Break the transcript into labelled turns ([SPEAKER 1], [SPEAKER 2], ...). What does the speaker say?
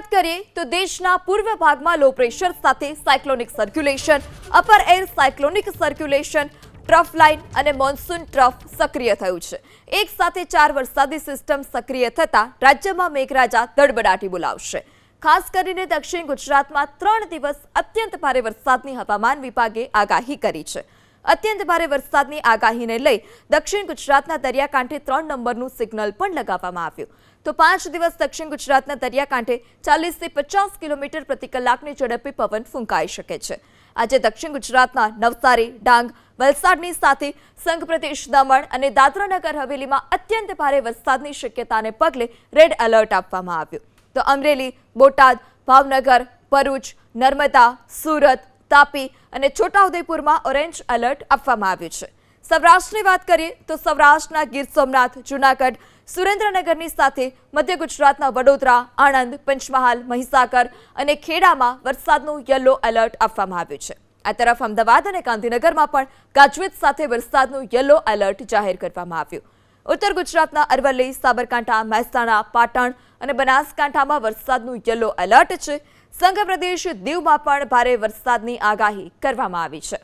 [SPEAKER 1] વાત કરીએ તો દેશના પૂર્વ ભાગમાં લો પ્રેશર સાથે cyclonic circulation upper air cyclonic circulation trough line અને મોન્સૂન ટ્રફ સક્રિય થયું છે. એક સાથે ચાર વરસાદી સિસ્ટમ સક્રિય થતાં રાજ્યમાં મેઘરાજા દડબડાટી બોલાવશે. ખાસ કરીને દક્ષિણ ગુજરાતમાં ત્રણ દિવસ અત્યંત ભારે વરસાદની હવામાન વિભાગે આગાહી કરી છે. અત્યંત ભારે વરસાદની આગાહીને લઈ દક્ષિણ ગુજરાતના દરિયાકાંઠે ત્રણ નંબરનું સિગ્નલ પણ લગાવવામાં આવ્યું. તો પાંચ દિવસ દક્ષિણ ગુજરાતના દરિયાકાંઠે ચાલીસથી પચાસ કિલોમીટર પ્રતિ કલાકની ઝડપી પવન ફૂંકાઈ શકે છે. આજે દક્ષિણ ગુજરાતના નવસારી, ડાંગ, વલસાડની સાથે સંઘ પ્રદેશ દમણ અને દાદરાનગર હવેલીમાં અત્યંત ભારે વરસાદની શક્યતાને પગલે રેડ એલર્ટ આપવામાં આવ્યું. તો અમરેલી, બોટાદ, ભાવનગર, ભરૂચ, નર્મદા, સુરત તાપી અને છોટાઉદેપુરમાં ઓરેન્જ એલર્ટ આપવામાં આવ્યું છે. સૌરાષ્ટ્રની વાત કરીએ તો સૌરાષ્ટ્રના ગીર સોમનાથ, જૂનાગઢ, સુરેન્દ્રનગરની સાથે મધ્ય ગુજરાતના વડોદરા, આણંદ, પંચમહાલ, મહીસાગર અને ખેડામાં વરસાદનું યલો એલર્ટ આપવામાં આવ્યું છે. આ તરફ અમદાવાદ અને ગાંધીનગરમાં પણ ગાજવીજ સાથે વરસાદનું યલો એલર્ટ જાહેર કરવામાં આવ્યું. ઉત્તર ગુજરાતના અરવલ્લી, સાબરકાંઠા, મહેસાણા, પાટણ અને બનાસકાંઠામાં વરસાદનું યલો એલર્ટ છે. સંઘ પ્રદેશ દીવમાં પણ ભારે વરસાદની આગાહી કરવામાં આવી છે.